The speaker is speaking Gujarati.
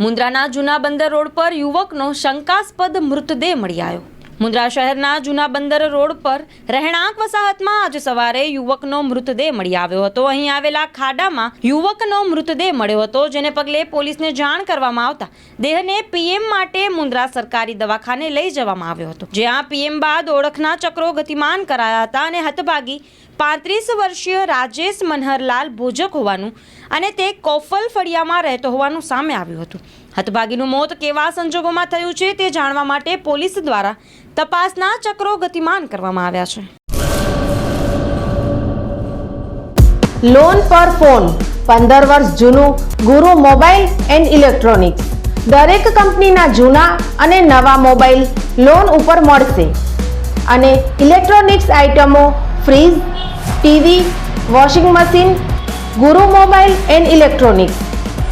મુન્દ્રાના જૂના બંદર રોડ પર યુવકનો શંકાસ્પદ મૃતદેહ મળી આવ્યો. મુન્દ્રા શહેરના જૂના બંદર રોડ પર રહેણાંક વસાહતમાં આજે સવારે યુવકનો મૃતદેહ મળી આવ્યો હતો. અહીં આવેલા ખાડામાં યુવકનો મૃતદેહ મળ્યો હતો, જેને પગલે પોલીસને જાણ કરવામાં આવતા દેહને પીએમ માટે મુન્દ્રા સરકારી દવાખાને લઈ જવામાં આવ્યો હતો. જ્યાં પીએમ બાદ ઓળખના ચક્રો ગતિમાન કરાયા હતા અને હતભાગી પાંત્રીસ વર્ષીય રાજેશ મનહરલાલ ભોજક હોવાનું અને તે કોફલ ફળિયામાં રહેતો હોવાનું સામે આવ્યું હતું. હતભાગીનું મોત કેવા સંજોગોમાં થયું છે તે જાણવા માટે પોલીસ દ્વારા તપાસના ચક્રો ગતિમાન કરવામાં આવ્યા છે. લોન પર ફોન પંદર વર્ષ જૂનું ગુરુ મોબાઈલ એન્ડ ઇલેક્ટ્રોનિક્સ. દરેક કંપનીના જૂના અને નવા મોબાઈલ લોન ઉપર મળશે. અને ઇલેક્ટ્રોનિક્સ આઇટમો fridge, TV, washing machine, Guru mobile and electronics.